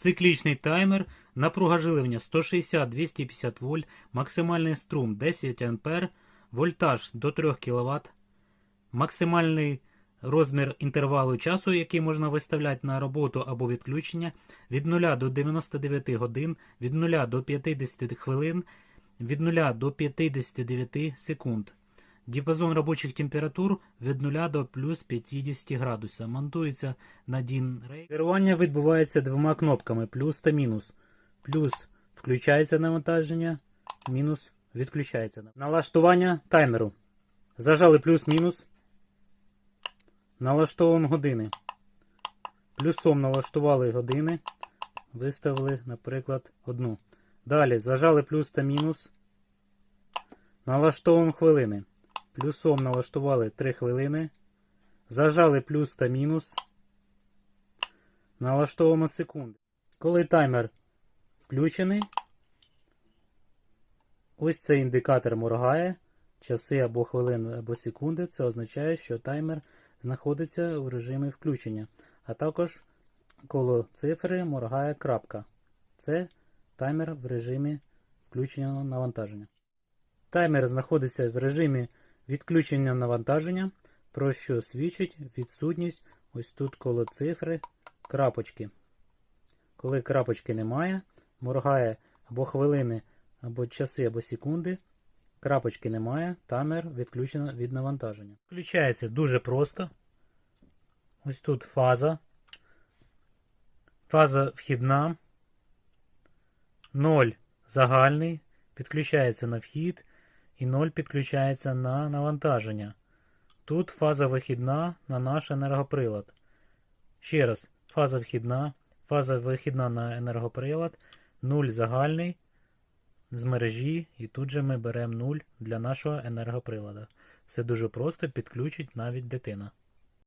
Циклічний таймер, напруга живлення 160-250 вольт, максимальний струм 10 А, вольтаж до 3 кВт, максимальний розмір інтервалу часу, який можна виставляти на роботу або відключення, від 0 до 99 годин, від 0 до 50 хвилин, від 0 до 59 секунд. Діапазон робочих температур від 0 до плюс 50 градусів. Монтується на DIN Ray. Керування відбувається двома кнопками плюс та мінус. Плюс включається навантаження, мінус відключається. Налаштування таймеру. Зажали плюс-мінус. Налаштовуємо години. Плюсом налаштували години. Виставили, наприклад, одну. Далі зажали плюс та мінус. Налаштовуємо хвилини. Плюсом налаштували 3 хвилини. Зажали плюс та мінус. Налаштовуємо секунди. Коли таймер включений, ось цей індикатор моргає. Часи або хвилини, або секунди. Це означає, що таймер знаходиться в режимі включення. А також коло цифри моргає крапка. Це таймер в режимі включення навантаження. Таймер знаходиться в режимі відключення навантаження, про що свідчить відсутність ось тут коло цифри крапочки. Коли крапочки немає, моргає або хвилини, або часи, або секунди. Крапочки немає, таймер відключено від навантаження. Включається дуже просто. Ось тут фаза. Фаза вхідна. 0 загальний. Підключається на вхід. І 0 підключається на навантаження. Тут фаза вихідна на наш енергоприлад. Ще раз, фаза вхідна, фаза вихідна на енергоприлад, 0 загальний з мережі, і тут же ми беремо 0 для нашого енергоприлада. Все дуже просто підключить навіть дитина.